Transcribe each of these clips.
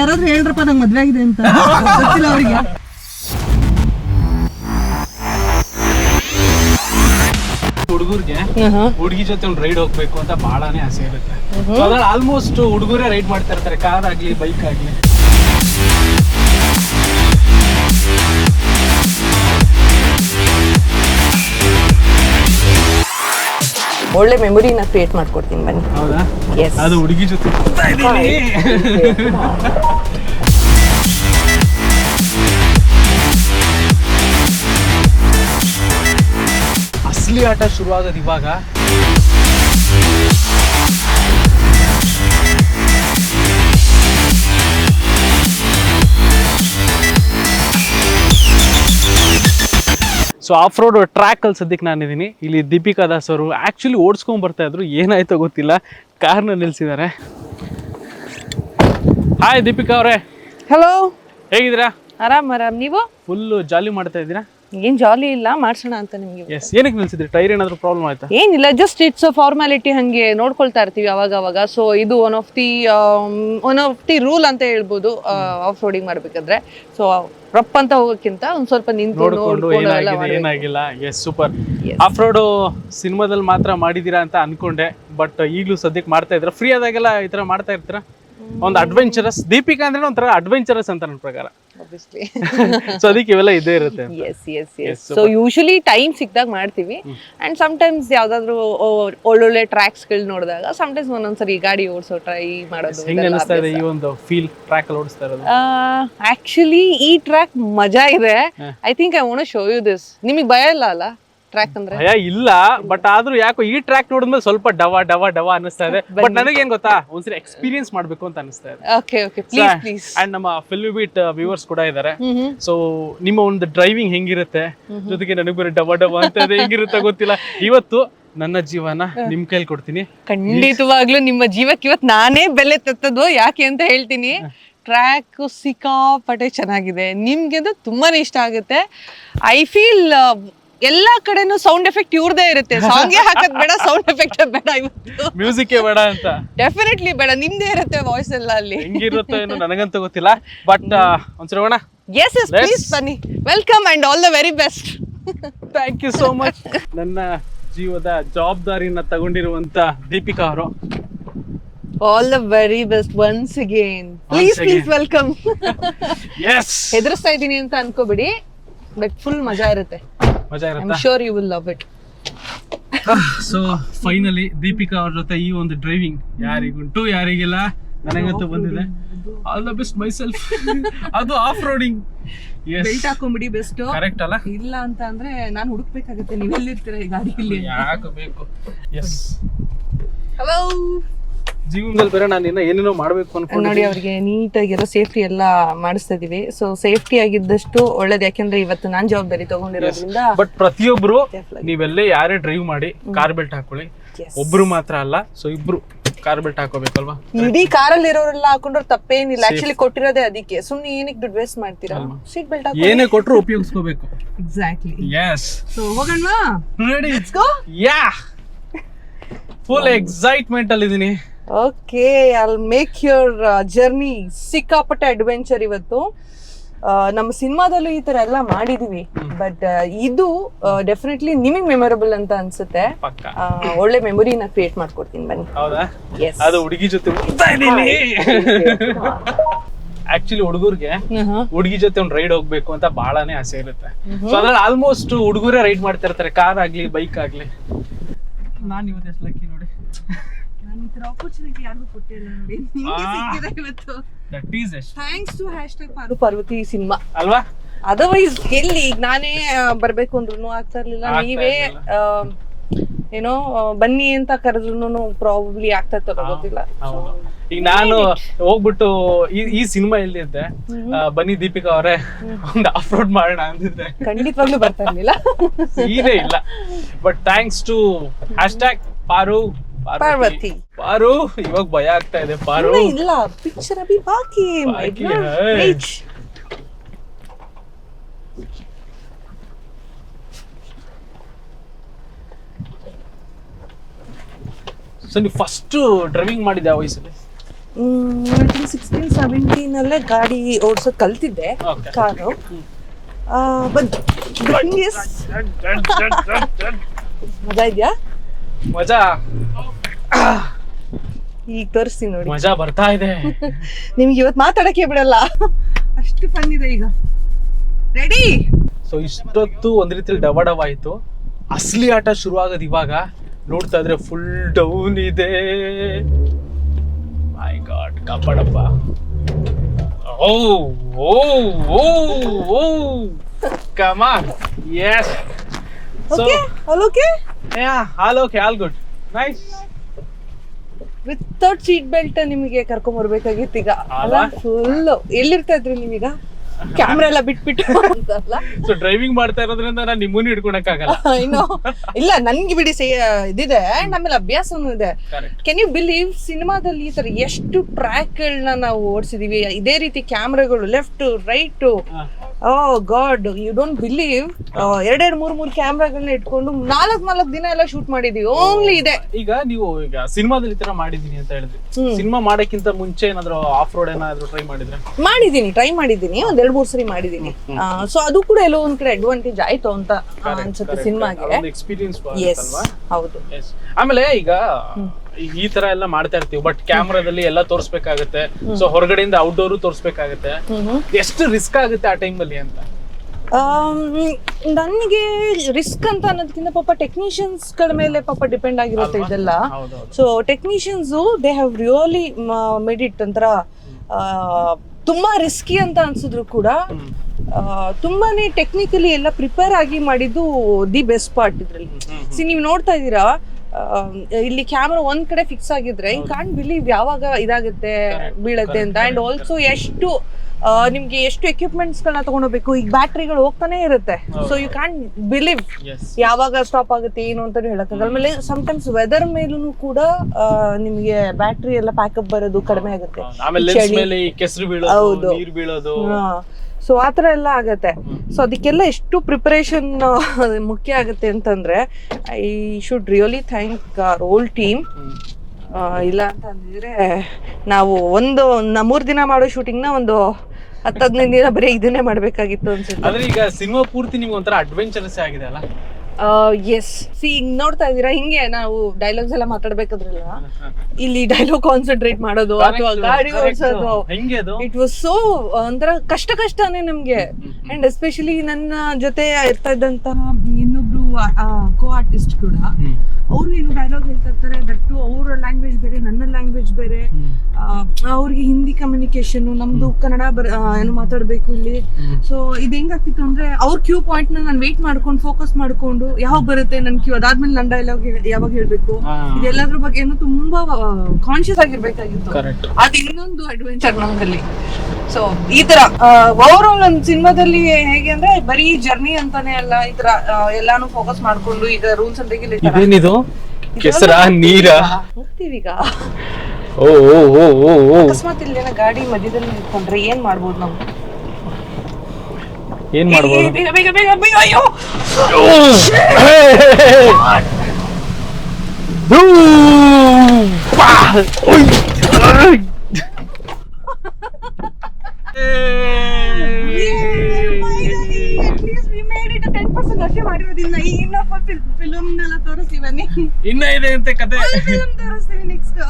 ಯಾರಾದ್ರೂ ಹೇಳ್ರಪ್ಪ ನಂಗೆ ಮದ್ವೆ ಆಗಿದೆ ಅಂತ. ಗೊತ್ತಿಲ್ಲ ಅವ್ರಿಗೆ. ಹುಡುಗರಿಗೆ ಹುಡುಗಿ ಜೊತೆ ಒಂದು ರೈಡ್ ಹೋಗ್ಬೇಕು ಅಂತ ಬಹಳನೇ ಆಸೆ ಇರುತ್ತೆ. ಆಲ್ಮೋಸ್ಟ್ ಹುಡುಗರೇ ರೈಡ್ ಮಾಡ್ತಾ ಇರ್ತಾರೆ ಕಾರ್ ಆಗ್ಲಿ ಬೈಕ್ ಆಗ್ಲಿ. ಒಳ್ಳೆ ಮೆಮೊರಿನ ಕ್ರಿಯೇಟ್ ಮಾಡ್ಕೊಡ್ತೀನಿ ಬನ್ನಿ. ಹೌದಾ? ಎಸ್ ಅದು ಹುಡುಗಿ ಜೊತೆ. ಅಸಲಿ ಆಟ ಶುರುವಾಗೋದು ಇವಾಗ. ಸೊ ಆಫ್ ರೋಡ್ ಟ್ರ್ಯಾಕ್ ಅಲ್ಲಿ ಸದ್ಯಕ್ಕೆ ನಾನಿದ್ದೀನಿ. ಇಲ್ಲಿ ದೀಪಿಕಾ ದಾಸ್ ಅವರು ಆ್ಯಕ್ಚುಲಿ ಓಡಿಸ್ಕೊಂಡ್ ಬರ್ತಾ ಇದ್ರು. ಏನಾಯ್ತೋ ಗೊತ್ತಿಲ್ಲ. ಕಾರ್ನ ನಿಲ್ಸಿದ್ದಾರೆ. ಹಾಯ್ ದೀಪಿಕಾ ಅವರೇ. ಹಲೋ ಹೇಗಿದ್ದೀರಾ? ಆರಾಮ್ ಆರಾಮ್. ನೀವು? ಫುಲ್ಲು ಜಾಲಿ ಮಾಡ್ತಾ ಇದ್ದೀರಾ? ಏನ್ ಜಾಲಿ ಇಲ್ಲ ಮಾಡ್ಸೋಣ ಅಂತ ನಿಮ್ಗೆ ಎಸ್ ಏನಕ್ಕೆ ನಿಲ್ಸಿದ್ರಿ? ಟೈರ್ ಏನಾದರೂ ಪ್ರಾಬ್ಲಮ್ ಆಯ್ತಾ? ಏನಿಲ್ಲ ಜಸ್ಟ್ ಇಟ್ಸ್ ಫಾರ್ಮಾಲಿಟಿ ಹಂಗೆ ನೋಡ್ಕೊಳ್ತಾ ಇರ್ತೀವಿ ಅವಾಗ ಅವಾಗ ಸೊ ಇದು one of the one of the rule ಅಂತ ಹೇಳ್ಬೋದು ಆಫ್ ರೋಡಿಂಗ್ ಮಾಡ್ಬೇಕಾದ್ರೆ. ಸೊ ರಪ್ ಅಂತ ಹೋಗೋಕ್ಕಿಂತ ಒಂದ್ ಸ್ವಲ್ಪ ನಿಂತು ನೋಡ್ಕೊಂಡು ನೋಡ್ಕೊಂಡು ಎಲ್ಲ ಏನಾಗಿದೆ ಮಾಡ್ಬೇಕು. ಏನಾಗಿಲ್ಲ. Yes super Yes. Off road ಸಿನಿಮಾದಲ್ಲಿ ಮಾತ್ರ ಮಾಡಿದೀರಾ ಅಂತ ಅನ್ಕೊಂಡೆ ಬಟ್ ಈಗಲೂ ಸದ್ಯಕ್ಕೆ ಮಾಡ್ತಾ ಇದ್ರ ಫ್ರೀ ಆದಾಗೆಲ್ಲ ಈ ತರ ಮಾಡ್ತಾ ಇರ್ತೀರಾ? ಒಂದು ಅಡ್ವೆಂಚರಸ್ ದೀಪಿಕಾ ಅಂದ್ರೆ ಒಂಥರ ಅಡ್ವೆಂಚರಸ್ ಅಂತ ನನ್ನ ಪ್ರಕಾರ. Obviously. ಸೊ ಅದಕ್ಕೆ ಇವೆಲ್ಲ ಇದೇ ಇರುತ್ತೆ ಅಂತ. Yes yes Yes, yes so usually time ಸಿಕ್ದಾಗ ಮಾಡ್ತೀವಿ. ಅಂಡ್ ಸಮ್ಟೈಮ್ಸ್ ಯಾವ್ದಾದ್ರು ಒ- ಒಳ್ಳೊಳ್ಳೆ ಟ್ರ್ಯಾಕ್ಸ್ಗಳು ನೋಡಿದಾಗ ಸಮಟೈಮ್ಸ್ ಒಂದೊಂದ್ಸರಿ ಗಾಡಿ ಓಡಿಸೋ ಟ್ರೈ ಮಾಡೋದು ಹೆಂಗ್ ಅನಿಸ್ತಾ ಇದೆ ಈ ಒಂದು ಫೀಲ್ ಟ್ರ್ಯಾಕ್ ಅಲ್ಲಿ ಓಡಿಸ್ತಾ ಇರೋದು? ಆಕ್ಚುಲಿ ಈ ಟ್ರ್ಯಾಕ್ ಮಜಾ ಇದೆ. I think I want show you this ನಿಮಗೆ ಭಯ ಇಲ್ಲ ಅಲ್ಲ? ಟ್ರ್ಯಾಕ್ ಅಂದ್ರೆ? ಭಯ ಇಲ್ಲ ಬಟ್ ಆದ್ರೂ ಯಾಕೋ ಈ ಟ್ರ್ಯಾಕ್ ನೋಡಿದ್ಮೇಲೆ ಸ್ವಲ್ಪ ಡವ ಡವ ಡವ ಅನಿಸ್ತಾ ಇದೆ. ಬಟ್ ನನಗೇನ್ ಗೊತ್ತಾ? ಒಂದ್ಸರಿ ಎಕ್ಸ್ಪೀರಿಯನ್ಸ್ ಮಾಡ್ಬೇಕು ಅಂತ ಅನಿಸ್ತಾ ಇದೆ. Okay okay please please and ನಮ್ಮ ಫಿಲ್ಮ್ ಬೀಟ್ ವ್ಯೂವರ್ಸ್ ಕೂಡ ಇದ್ದಾರೆ ಸೊ ನಿಮ್ಮ ಒಂದು ಡ್ರೈವಿಂಗ್ ಹೆಂಗಿರುತ್ತೆ? ಜೊತೆಗೆ ನನಗೆ ಬೇರೆ ಡವ ಡವ ಅಂತ ಇದೆ ಹೆಂಗಿರುತ್ತೆ ಗೊತ್ತಿಲ್ಲ. ಇವತ್ತು ನನ್ನ ಜೀವನ ನಿಮ್ ಕೈಲಿ ಕೊಡ್ತೀನಿ. ಖಂಡಿತವಾಗ್ಲೂ ನಿಮ್ಮ ಜೀವಕ್ಕೆ ಇವತ್ತು ನಾನೇ ಬೆಲೆ ತತ್ತದ್ದು ಯಾಕೆ ಅಂತ ಹೇಳ್ತೀನಿ. ಟ್ರ್ಯಾಕ್ ಸಿಕ್ಕಾಪಟ್ಟೆ ಚೆನ್ನಾಗಿದೆ. ನಿಮ್ಗೆ ಅದು ತುಂಬಾನೇ ಇಷ್ಟ ಆಗುತ್ತೆ. ಐ ಫೀಲ್ ಎಲ್ಲಾ ಕಡೆನೂ ಸೌಂಡ್ ಎಫೆಕ್ಟ್ ಇವ್ರದೇ ಇರುತ್ತೆ. ಸಾಂಗ್ ಹಾಕದ್ ಬೇಡ ಸೌಂಡ್ ಎಫೆಕ್ಟ್ ಬೇಡ ಇವತ್ತು. ಮ್ಯೂಸಿಕ್ ಬೇಡ ಅಂತ. ಡೆಫಿನೆಟ್ಲಿ ಬೇಡ ನಿಮ್ದೇ ಇರುತ್ತೆ ವಾಯ್ಸ್ ಎಲ್ಲ ಅಲ್ಲಿ. ಹೆಂಗಿರುತ್ತೋ ಏನೋ ನನಗಂತೂ ಗೊತ್ತಿಲ್ಲ ಬಟ್ ಒಂದ್ಸರಿ ಹೋಗೋಣ? ಎಸ್ ಎಸ್ ಪ್ಲೀಸ್ ಬನ್ನಿ. Welcome and all the very best thank you so much ನನ್ನ ಜೀವದ ಜವಾಬ್ದಾರಿಯನ್ನ ತಗೊಂಡಿರುವಂತ ದೀಪಿಕಾ ಅವರು. All the very best once again please. Please welcome yes ಹೆದರ್ಸ್ತಾ ಇದ್ದೀನಿ ಅಂತ ಅನ್ಕೋಬಿಡಿ. ಬಟ್ ಫುಲ್ ಮಜಾ ಇರುತ್ತೆ. ಮಜಾ ಐ ಇರುತ್ತಾ sure you will love it so finally Deepika ಅವ್ರ ಜೊತೆ ಈ ಒಂದು ಡ್ರೈವಿಂಗ್ ಯಾರಿಗುಂಟು ಯಾರಿಗಿಲ್ಲ ನನಗಂತೂ ಬಂದಿದೆ. All the best myself ಅದು ಆಫ್ ರೋಡಿಂಗ್ ಬೆಲ್ಟ್ ಹಾಕೊಂಬಿಡಿ ಬೆಸ್ಟ್ ಕರೆಕ್ಟ್ ಅಲ್ಲ? ಇಲ್ಲ ಅಂತ ಅಂದ್ರೆ ನಾನು ಹುಡುಕ್ಬೇಕಾಗುತ್ತೆ. ನೀವು ಎಲ್ಲಿರ್ತೀರ ಈ ಗಾಡಿಯಲ್ಲಿ ಯಾಕೆ ಬೇಕು ಎಸ್ ಹಲೋ ಜೀವನದಲ್ಲಿ ಬೇರೆ ನಾನು ಇನ್ನ ಏನೇನೋ ಮಾಡ್ಬೇಕು ನೋಡಿ ಅವ್ರಿಗೆ ನೀಟಾಗಿರೋ ಸೇಫ್ಟಿ ಎಲ್ಲ ಮಾಡಿಸ್ತಾ ಇದೀವಿ. ಸೊ ಸೇಫ್ಟಿ ಆಗಿದ್ದಷ್ಟು ಒಳ್ಳೇದು. ಯಾಕೆಂದ್ರೆ ಇವತ್ತು ನಾನ್ ಜವಾಬ್ದಾರಿ ತಗೊಂಡಿರೋದ್ರಿಂದ ಬಟ್ ಪ್ರತಿಯೊಬ್ರು ನೀವೆಲ್ಲ ಯಾರೇ ಡ್ರೈವ್ ಮಾಡಿ ಕಾರ್ ಬೆಲ್ಟ್ ಹಾಕೊಳ್ಳಿ. ಒಬ್ರು ಮಾತ್ರ ಅಲ್ಲ ಸೊ ಇಬ್ರು ಕಾರ್ ಬೆಲ್ಟ್ ಹಾಕೋಬೇಕಲ್ವಾ? ಇಡೀ ಕಾರಲ್ಲಿ ಇರೋರೆಲ್ಲ ಹಾಕೊಂಡ್ರೆ ತಪ್ಪೇನಿಲ್ಲ. ಆಕ್ಚುಲಿ ಕೊಟ್ಟಿರೋದೇ ಅದಕ್ಕೆ. ಸುಮ್ನೆ ಏನಕ್ಕೆ ದುಡ್ಡು ವೇಸ್ಟ್ ಮಾಡ್ತೀರಾ? ಸೀಟ್ ಬೆಲ್ಟ್ ಹಾಕಿ ಏನೇ ಕೊಟ್ರು ಉಪಯೋಗಿಸ್ಕೋಬೇಕು. Exactly yes so ಹೋಗೋಣವಾ ready let's go yeah full excitement ಅಲ್ಲಿ ಇದೀನಿ okay I make your journey ಸಿಕ್ಕಾಪಟ್ಟೆ ಅಡ್ವೆಂಚರ್ ಇವತ್ತು. ಆ, ನಮ್ಮ ಸಿನಿಮಾದಲ್ಲೂ ಈ ತರ ಎಲ್ಲ ಮಾಡಿದೀವಿ. ಬಟ್ ಇದು ಡೆಫಿನೆಟ್ಲಿ ನಿಮಗೆ ಮೆಮೊರಬಲ್ ಅಂತ ಅನ್ಸುತ್ತೆ. ಒಳ್ಳೆ ಮೆಮೊರಿನ ಕ್ರಿಯೇಟ್ ಮಾಡ್ಕೊಡ್ತೀನಿ ಬನ್ನಿ. ಹೌದಾ? ಎಸ್ ಅದು ಹುಡುಗಿ ಜೊತೆ ಹೋಗ್ತಾ ಇದೀನಿ ಆಕ್ಚುಲಿ ಹುಡುಗರಿಗೆ ಹುಡುಗಿ ಜೊತೆ ಒಂದು ರೈಡ್ ಹೋಗ್ಬೇಕು ಅಂತ ಬಹಳನೇ ಆಸೆ ಇರುತ್ತೆ. ಸೊ ಅದ್ರಲ್ಲಿ ಆಲ್ಮೋಸ್ಟ್ ಹುಡುಗರೇ ರೈಡ್ ಮಾಡ್ತಾ ಇರ್ತಾರೆ ಕಾರ್ ಆಗ್ಲಿ ಬೈಕ್ ಆಗ್ಲಿ. ನಾನು ಇವತ್ತು ಲಕ್ಕಿ ನೋಡಿ ಆಪರ್ಚುನಿಟಿ ಯಾರಿಗೂ ಕೊಟ್ಟಿಲ್ಲ ನೋಡಿ. ಇವತ್ತು. That is thanks to hashtag Paru Parvathi cinema. ಅಲ್ವಾ? ಅದರ್ವೈಸ್ ಎಲ್ಲಿ? ಈಗ ನಾನೇ ಬರ್ಬೇಕು ಅಂದ್ರೂ ಆಗ್ತಾ ಇರ್ಲಿಲ್ಲ. ನೀವೇ ಆ, ಏನೋ ಬನ್ನಿ ಅಂತ ಕರೆದ್ರು ಪ್ರಾಬ್ಲಿ ಆಗ್ತಾ ಇರ್ತದ ಗೊತ್ತಿಲ್ಲ. ಈಗ ನಾನು ಹೋಗ್ಬಿಟ್ಟು ಈ ಈ ಸಿನಿಮಾ ಎಲ್ಲಿದ್ದೆ ಆ, ಬನ್ನಿ ದೀಪಿಕಾ ಅವರೇ ಒಂದು ಅಪ್ಲೋಡ್ ಮಾಡೋಣ ಅಂದಿದ್ದೆ. ಖಂಡಿತವಾಗ್ಲೂ ಬರ್ತಾ ಇರ್ಲಿಲ್ಲ. ಸೀನೇ ಇಲ್ಲ. But thanks to hashtag Paru Parvathi. Paru ಇವಾಗ ಭಯ ಆಗ್ತಾ ಇದೆ ಪಾರು. ಇಲ್ಲ ಪಿಕ್ಚರ್ ಅಭಿ ಬಾಕಿ. ಸೊ ನೀವು ಫಸ್ಟ್ ಡ್ರೈವಿಂಗ್ ಮಾಡಿದ್ದೆ ಆ ವಯಸ್ಸಲ್ಲಿ ಸಿಕ್ಸ್ಟೀನ್ ಸೆವೆಂಟೀನಲ್ಲೇ ಗಾಡಿ ಓಡಿಸೋದು ಕಲ್ತಿದ್ದೆ. ಕಾರು. ಬಟ್ ಮಜಾ ಇದೆಯಾ? ಮಜಾ. ಈಗ ತೋರಿಸ್ತೀನಿ ನೋಡಿ. ಮಜಾ ಬರ್ತಾ ಇದೆ. ನಿಮ್ಗೆ ಇವತ್ತು ಮಾತಾಡಕ್ಕೆ ಬಿಡಲ್ಲ. ಅಷ್ಟು ಫನ್ ಇದೆ ಈಗ. ರೆಡಿ ಸೊ ಇಷ್ಟೊತ್ತು ಒಂದ್ ರೀತಿ ಡವ ಡವ ಆಯ್ತು. ಅಸಲಿ ಆಟ ಶುರು ಆಗೋದು ಇವಾಗ. ನೋಡ್ತಾ ಇದ್ರೆ ಫುಲ್ ಡೌನ್ ಇದೆ. ಮೈ ಗಾಡ್ ಕಾಪಾಡಪ್ಪ oh oh oh O. Come on yes so okay all okay yeah all okay all good nice without seat belt ನಿಮಗೆ ಕರ್ಕೊಂಡ್ ಬರ್ಬೇಕಾಗಿತ್ತು ಈಗ. ಅಲ್ಲ? ಫುಲ್ ಎಲ್ಲಿರ್ತಾ ಇದ್ರಿ ನೀವೀಗ? ಕ್ಯಾಮ್ರಾ ಎಲ್ಲ ಬಿಟ್ಬಿಟ್ಟು. ಸೊ ಡ್ರೈವಿಂಗ್ ಮಾಡ್ತಾ ಇರೋದ್ರಿಂದ ನಾನು ನಿಮ್ಮನ್ನು ಹಿಡ್ಕೊಳಕ್ಕಾಗಲ್ಲ. ಏನೋ ಇಲ್ಲ ನನ್ಗೆ ಬಿಡಿ ಸೇ ಇದಿದೆ. ಅಂಡ್ ಆಮೇಲೆ ಅಭ್ಯಾಸನೂ ಇದೆ. ಕೆನ್ ಯು ಬಿಲೀವ್ ಸಿನಿಮಾದಲ್ಲಿ ಈ ತರ ಎಷ್ಟು ಟ್ರ್ಯಾಕ್ಗಳನ್ನ ನಾವು ಓಡಿಸಿದೀವಿ? ಇದೇ ರೀತಿ ಕ್ಯಾಮ್ರಾಗಳು left right oh god you don't believe ಎರಡೆರಡು ಮೂರ್ ಮೂರ್ ಕ್ಯಾಮ್ರಾಗಳನ್ನ ಇಟ್ಕೊಂಡು ನಾಲ್ಕ್ ನಾಲ್ಕ್ ದಿನ ಎಲ್ಲ ಶೂಟ್ ಮಾಡಿದೀವಿ. ಓನ್ಲಿ ಇದೆ. ಈಗ ನೀವು ಈಗ ಸಿನಿಮಾದಲ್ಲಿ ತರ ಮಾಡಿದೀನಿ ಅಂತ ಹೇಳಿದ್ರಿ. ಸಿನಿಮಾ ಮಾಡಕ್ಕಿಂತ ಮುಂಚೆ ಏನಾದ್ರು ಆಫ್ ರೋಡ್ ಏನಾದ್ರು ಟ್ರೈ ಮಾಡಿದ್ರೆ? ಮಾಡಿದೀನಿ ಟ್ರೈ ಮಾಡಿದೀನಿ. ಒಂದ್ ಎರಡ್ ಮೂರ್ ಸರಿ ಮಾಡಿದೀನಿ. ಸೊ ಅದು ಕೂಡ ಎಲ್ಲೋ ಒಂದ್ ಕಡೆ ಅಡ್ವಾಂಟೇಜ್ ಆಯ್ತು ಅಂತ ಅನ್ಸುತ್ತೆ ಸಿನಿಮಾಗೆ. ಎಕ್ಸ್ಪೀರಿಯನ್ಸ್ ಹೌದು. ಆಮೇಲೆ ಈಗ ಈ- ತರ ಎಲ್ಲ ಮಾಡ್ತಾ ಇರ್ತೀವಿ. ಬಟ್ ಕ್ಯಾಮ್ರಾದಲ್ಲಿ ಎಲ್ಲ ತೋರಿಸ್ಬೇಕಾಗತ್ತೆ. ಸೊ ಹೊರಗಡೆಯಿಂದ ಔಟ್ಡೋರ್ ತೋರಿಸ್ಬೇಕಾಗತ್ತೆ. ಎಷ್ಟು ರಿಸ್ಕ್ ಆಗುತ್ತೆ ಆ ಟೈಮಲ್ಲಿ ಅಂತ? ನನಗೆ ರಿಸ್ಕ್ ಅಂತ ಅನ್ನೋದಕ್ಕಿಂತ ಪಾಪ ಟೆಕ್ನಿಷಿಯನ್ಸ್ಗಳ ಮೇಲೆ ಪಾಪ ಡಿಪೆಂಡ್ ಆಗಿರುತ್ತೆ ಇದೆಲ್ಲ. So technicians they have really made it ಅಂತರ ತುಂಬಾ ರಿಸ್ಕಿ ಅಂತ ಅನ್ಸಿದ್ರು ಕೂಡ. ತುಂಬಾನೇ ಟೆಕ್ನಿಕಲಿ ಎಲ್ಲ ಪ್ರಿಪೇರ್ ಆಗಿ ಮಾಡಿದ್ದು ದಿ ಬೆಸ್ಟ್ ಪಾರ್ಟ್ ಇದ್ರಲ್ಲಿ. ಸಿ ನೀವು ನೋಡ್ತಾ ಇದ್ದೀರಾ? ಇಲ್ಲಿ ಕ್ಯಾಮ್ರಾ ಒಂದ್ ಕಡೆ ಫಿಕ್ಸ್ ಆಗಿದ್ರೆ ಈ ಕಾಂಟ್ ಬಿಲೀವ್ ಯಾವಾಗ ಇದಾಗುತ್ತೆ ಬೀಳತ್ತೆ ಅಂತ. ಅಂಡ್ ಆಲ್ಸೋ ಎಷ್ಟು ನಿಮ್ಗೆ ಎಷ್ಟು ಎಕ್ವಿಪ್ಮೆಂಟ್ಸ್ ಗಳನ್ನ ತಗೊಂಡೋಗ್ಬೇಕು? ಈಗ ಬ್ಯಾಟ್ರಿಗಳು ಹೋಗ್ತಾನೆ ಇರುತ್ತೆ. ಸೊ ಯು ಕ್ಯಾನ್ ಬಿಲೀವ್ ಯಾವಾಗ ಸ್ಟಾಪ್ ಆಗುತ್ತೆ ಏನು ಅಂತ ಹೇಳಕ್ಕಾಗಲ್ಲ. ಆಮೇಲೆ ಸಮಟೈಮ್ಸ್ ವೆದರ್ ಮೇಲೂ ಕೂಡ ನಿಮ್ಗೆ ಬ್ಯಾಟ್ರಿ ಎಲ್ಲ ಪ್ಯಾಕಪ್ ಬರೋದು ಕಡಿಮೆ ಆಗುತ್ತೆ. ಹೌದು. ಸೊ ಆ ಥರ ಎಲ್ಲ ಆಗುತ್ತೆ. ಸೊ ಅದಕ್ಕೆಲ್ಲ ಎಷ್ಟು ಪ್ರಿಪರೇಷನ್ ಮುಖ್ಯ ಆಗುತ್ತೆ ಅಂತಂದ್ರೆ I should really thank our all team ಇಲ್ಲ ಅಂತ ಅಂದಿದ್ರೆ ನಾವು ಒಂದು ಮೂರು ದಿನ ಮಾಡೋ ಶೂಟಿಂಗ್ನ ಒಂದು ಹತ್ತು ಹದಿನೈದು ದಿನ ಬರೀ ಇದನ್ನೇ ಮಾಡಬೇಕಾಗಿತ್ತು ಅನ್ಸುತ್ತೆ. ಈಗ ಸಿನಿಮಾ ಪೂರ್ತಿ ನಿಮ್ಗೆ ಒಂಥರ ಅಡ್ವೆಂಚರಸ್ ಆಗಿದೆ ಅಲ್ಲ? ಎಸ್ ಸಿ ನೋಡ್ತಾ ಇದೀರಾ ಹಿಂಗೆ ನಾವು ಡೈಲಾಗ್ಸ್ ಎಲ್ಲ ಮಾತಾಡ್ಬೇಕಾದ್ರಲ್ಲ ಇಲ್ಲಿ ಡೈಲಾಗ್ ಕಾನ್ಸಂಟ್ರೇಟ್ ಮಾಡೋದು ಅಥವಾ ಗಾಡಿ ಓಡಿಸೋದು. ಹೆಂಗೆ ಇಟ್ ವಾಸ್ ಸೋ ಒಂಥರ ಕಷ್ಟ ಕಷ್ಟನೇ ನಮ್ಗೆ. ಅಂಡ್ ಎಸ್ಪೆಷಲಿ ನನ್ನ ಜೊತೆ ಇರ್ತಾ ಇದ್ದಂತಹ ಇನ್ನೊಬ್ರು ಕೋ ಆರ್ಟಿಸ್ಟ್ ಕೂಡ. ಅವರು ಏನು ಇರ್ತಾರೆ ದಟ್ಟು ಅವರ ಲ್ಯಾಂಗ್ವೇಜ್ ಬೇರೆ ನನ್ನ ಲ್ಯಾಂಗ್ವೇಜ್ ಬೇರೆ. ಅವ್ರಿಗೆ ಹಿಂದಿ ಕಮ್ಯುನಿಕೇಶನ್ ನಮ್ದು ಕನ್ನಡ ಬರ ಏನು ಮಾತಾಡ್ಬೇಕು ಇಲ್ಲಿ. ಸೊ ಇದು ಹೆಂಗಾಗ್ತಿತ್ತು ಅಂದ್ರೆ ಅವ್ರ ಕ್ಯೂ ಪಾಯಿಂಟ್ನ ನಾನು ವೇಟ್ ಮಾಡ್ಕೊಂಡು ಫೋಕಸ್ ಮಾಡ್ಕೊಂಡು ಯಾವಾಗ ಬರುತ್ತೆ ನನ್ ಕ್ಯೂ ಅದಾದ್ಮೇಲೆ ನನ್ನ ಡೈಲಾಗ್ ಯಾವಾಗ ಹೇಳ್ಬೇಕು. ಇದೆಲ್ಲದ್ರ ಬಗ್ಗೆ ತುಂಬಾ ಕಾನ್ಶಿಯಸ್ ಆಗಿರ್ಬೇಕಾಗಿತ್ತು. ಅದು ಇನ್ನೊಂದು ಅಡ್ವೆಂಚರ್ ನಮ್ದಲ್ಲಿ. ಸೊ ಈ ತರ ಓವರ್ ಆಲ್ ಒಂದು ಸಿನಿಮಾದಲ್ಲಿ ಹೇಗೆ ಅಂದ್ರೆ ಬರೀ ಜರ್ನಿ ಅಂತಾನೆ ಅಲ್ಲ ಈ ತರ ಎಲ್ಲಾನು ಫೋಕಸ್ ಮಾಡ್ಕೊಂಡು ಈಗ ರೂಲ್ಸ್ ಅಂತ ರೆಗ್ಯುಲೇಷನ್ ಇದೇನಿದು? ಕೆಸರ ನೀರ? ಹೋಗ್ತೀವಿ ಈಗ. ಓ ಓ ಓ ಓ ಓ ಅಕಸ್ಮಾತ್ ಇಲ್ಲಿ ಏನೋ ಗಾಡಿ ಮಧ್ಯದಲ್ಲಿ ನಿಂತ್ಕೊಂಡ್ರೆ ಏನ್ ಮಾಡ್ಬೋದು ನಾವು? ಏನ್ ಮಾಡ್ಬೋದು? ಬೇಗ ಬೇಗ ಬೇಗ ಬೇಗ ಅಯ್ಯೋ! ಅಷ್ಟೇ ಇನ್ನೊಬ್ಬ ಫಿಲ್ಮ್ ನೆಲ್ಲ ಬನ್ನಿ. ಇನ್ನ ಇದೆ ಅಂತ ಕತೆ. ಫಿಲ್ಮ್ ತೋರಿಸ್ತೀವಿ ನೆಕ್ಸ್ಟ್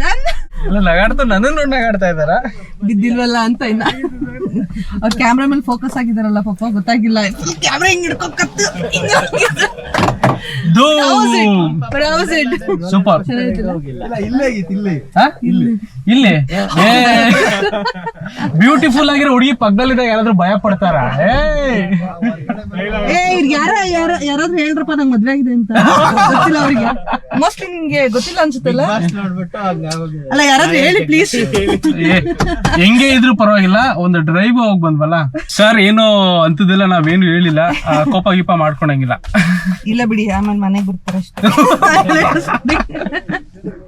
ಡನ್ ಎಲ್ಲ ನಗಾಡ್ತಾ ನನ್ನ ನೋಡಿ ನಗಾಡ್ತಾ ಇದಾರ ಬಿದ್ದಿಲ್ವಲ್ಲ ಅಂತ ಇನ್ನ. ಅವ್ರ ಕ್ಯಾಮ್ರಾ ಮೇಲೆ ಫೋಕಸ್ ಆಗಿದಾರಲ್ಲ ಪಾಪ ಗೊತ್ತಾಗಿಲ್ಲ. ಕ್ಯಾಮ್ರಾ ಹಿಂಗ್ ಹಿಡ್ಕೊಕತ್ತು ಸೂಪರ್ ಇಲ್ಲೇ ಆಗಿತ್ತು ಇಲ್ಲೇ ಇಲ್ಲಿ. ಬ್ಯೂಟಿಫುಲ್ ಆಗಿರೋ ಹುಡುಗಿ ಪಕ್ಕದಲ್ಲಿದ್ದಾಗ ಯಾರಾದ್ರೂ ಭಯ ಪಡ್ತಾರ? ಏ. ಇವ್ರಿಗೆ ಯಾರ ಯಾರ ಯಾರಾದ್ರೂ ಹೇಳ್ರಪ್ಪ ನಂಗೆ ಮದ್ವೆ ಆಗಿದೆ ಅಂತ. ಗೊತ್ತಿಲ್ಲ ಅವ್ರಿಗೆ. ಮೋಸ್ಟ್ಲಿ ನಿಮ್ಗೆ ಗೊತ್ತಿಲ್ಲ ಅನ್ಸುತ್ತಲ್ಲ? ಅಲ್ಲ ಯಾರಾದ್ರೂ ಹೇಳಿ ಪ್ಲೀಸ್ ಹೆಂಗೆ ಇದ್ರು ಪರವಾಗಿಲ್ಲ ಒಂದು ಡ್ರೈವ್ ಹೋಗ್ ಬಂದ್ವಲ್ಲ? ಸರ್ ಏನು ಅಂತದೆಲ್ಲ ನಾವೇನು ಹೇಳಿಲ್ಲ. ಆ, ಕೋಪ ಗೀಪ ಮಾಡ್ಕೊಳಂಗಿಲ್ಲ ಇಲ್ಲ ಬಿಡಿ ಆಮೇಲೆ ಮನೆಗೆ ಬರ್ತಾರೆ ಅಷ್ಟೇ.